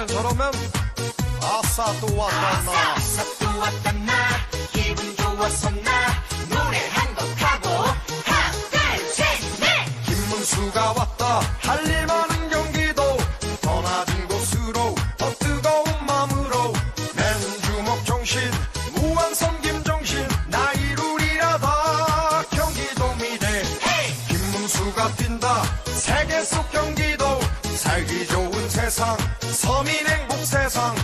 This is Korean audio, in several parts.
땐 저러면 아싸 또 왔다 나. 아싸 또 왔다 나 기분 좋아서 나 노래 한 곡 하고 하나 둘셋넷. 김문수가 왔다. 할일 세상 서민 행복 세상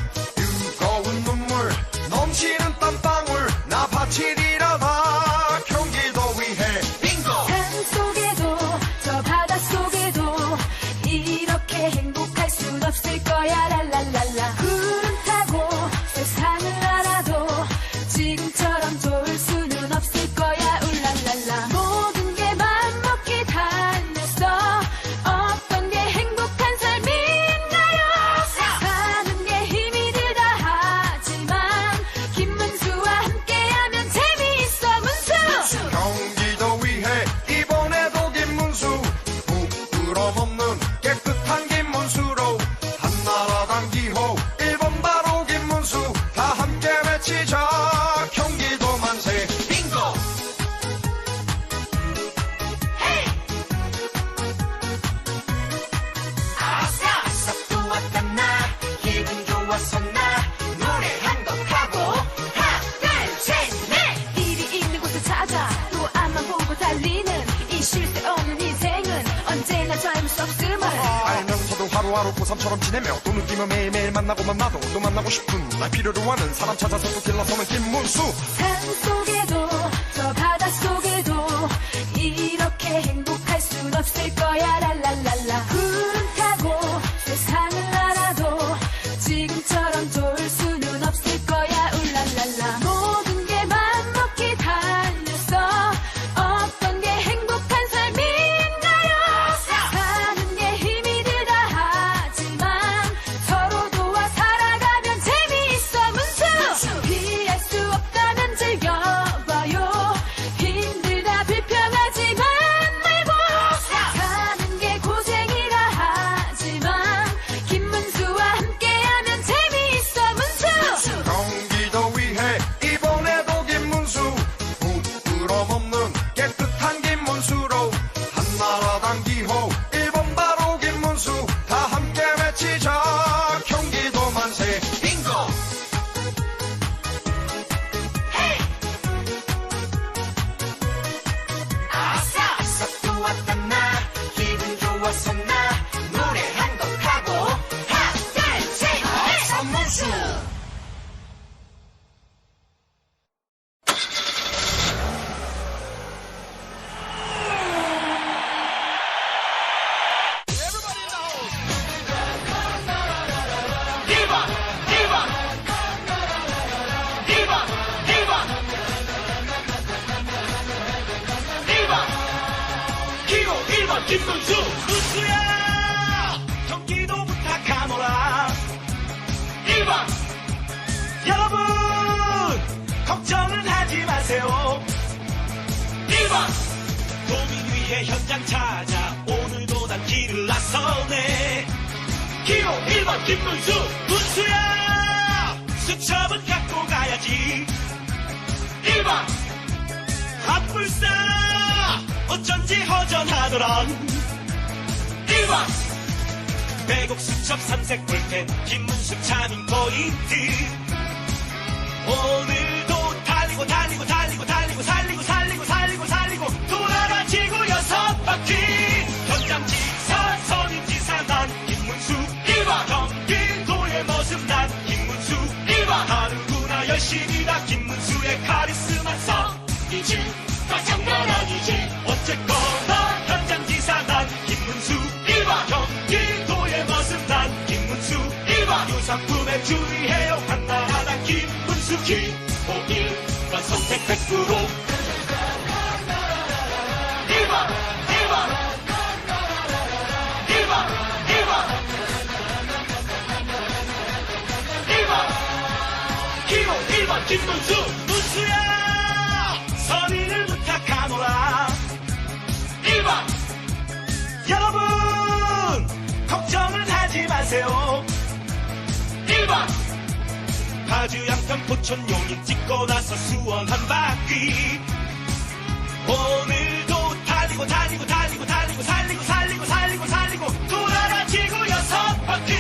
하루하루 고3처럼 지내며 또 느끼며 매일매일 만나고 만 나도 또 만나고 싶은 날 필요로 하는 사람 찾아서 또 길러서는 김문수. 산 속에도 저 바다 속에도 이렇게 행복할 순 없을 거야. 랄랄랄라 1번 김문수 문수야! 경기도 부탁하노라. 1번. 여러분 걱정은 하지 마세요. 1번. 도민 위해 현장 찾아 오늘도 난 길을 나서네. 기호 1번 김문수 문수야! 수첩은 갖고 가야지. 1번. 합불사 어쩐지 허전하더란. 1번 매국 수첩 삼색 볼펜 김문수 차밍 포인트 오늘도 달리고 달리고 달리고 달리고 살리고 살리고 살리고 살리고 돌아다니고 여섯 바퀴. 현장 지사 선임 지사 난 김문수 1번 경기도의 모습 난 김문수 1번 하는구나 열심히 다 김문수의 카리스마 성 이지 다 장난 아니지 어쨌거나 현장 지사 난 김문수 1번 경기도의 모습 난 김문수 1번 유상품에 주의해요 한나라당 김문수 기호 1번 선택 100% 1번 1번 1번 1번 1번 기호 1번 김문수 파주 양평 포천 용인 찍고 나서 수원 한 바퀴. 오늘도 달리고 달리고 달리고 달리고 살리고 살리고 살리고 살리고 돌아라 지구 여섯 바퀴.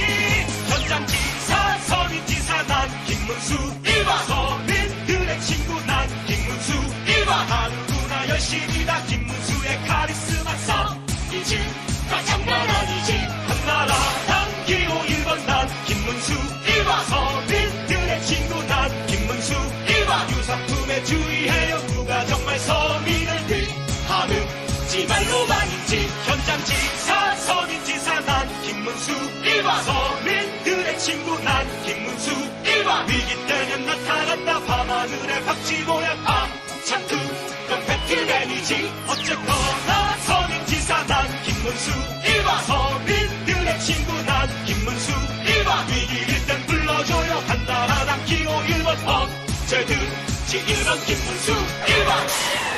현장 지사 서민 지사 난 김문수 1번. 서민들의 친구 난 김문수 1번. 하루구나 열심이다 김문수의 카리스마 썩이지 친구 난 김문수. 1번 위기 때면 나타난다. 밤하늘의 박쥐 모양 아참 그건 배틀맨이지. 어쨌거나 서민 지사 난 김문수. 1번 서민들의 친구 난 김문수. 1번 위기일 땐 불러줘요. 한나라당 기호 1번 언제든지 1번 김문수. 1번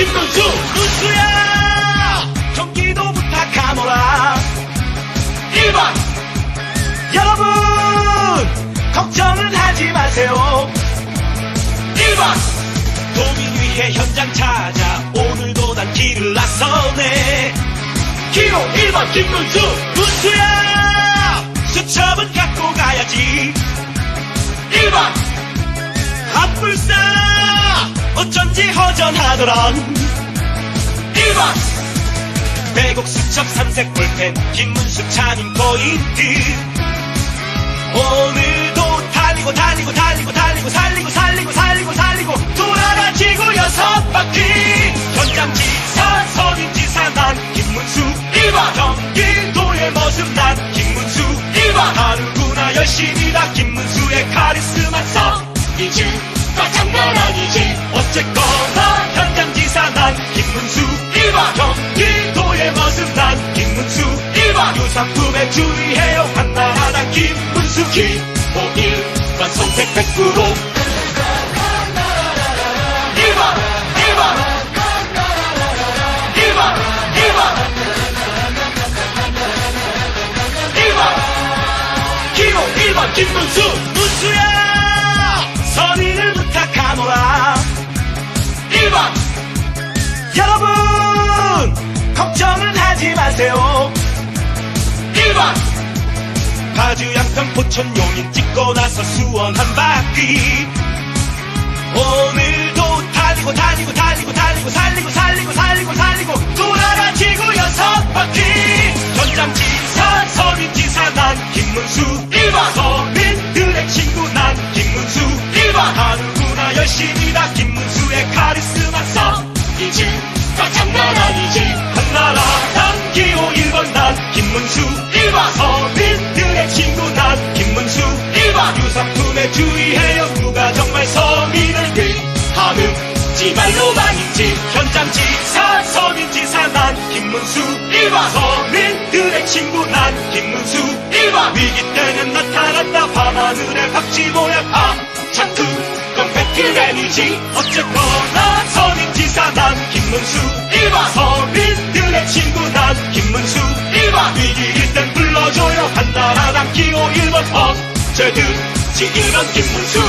김문수 누수야! 경기도 부탁하노라. 1번 여러분 걱정은 하지 마세요. 1번 도민 위해 현장 찾아 오늘도 난 길을 나서네. 기호 1번 김문수 문수야! 수첩은 갖고 가야지. 1번 어쩐지 허전하더라 1번 배곡 수첩 삼색 볼펜 김문수 차님 포인트 오늘도 달리고 달리고 달리고 달리고 살리고 살리고 살리고 살리고 돌아 어쨌거나 현장 지사 난 김문수 1번 경기도의 모습 난 김문수 1번 유상품에 주의해요. 한나라당 김문수 기호 1번 선택 100% 1번 1번 1번 1번 1번 기호 1번 김문수 하지 마세요. 1번. 파주 양평 포천 용인 찍고 나서 수원 한 바퀴. 오늘도 달리고 달리고 달리고 달리고 살리고 살리고 살리고 살리고 돌아라 지구 여섯 바퀴. 현장 지사 서민 지사 난 김문수. 1번. 서민들의 친구 난 김문수. 1번. 하루구나 열심이다 김문수의 카리스마 썩이지 나 장난 아니지 기호 1번 난 김문수. 1번. 서민들의 친구 난 김문수. 1번. 유사품에 주의해요. 누가 정말 서민을 위하는지 말로만인지 현장 지사 서민 지사 난 김문수. 1번. 서민들의 친구 난 김문수. 1번. 위기 때는 나타난다 밤하늘의 박쥐 모양 아참 그건 배틀맨이지. 어쨌거나 서민 지사 난 김문수. 1번. 서민 들의 친구 난 김문수. 1번. 위기일 땐 불러줘요. 한나라당 기호 1번 언제든지 1번 김문수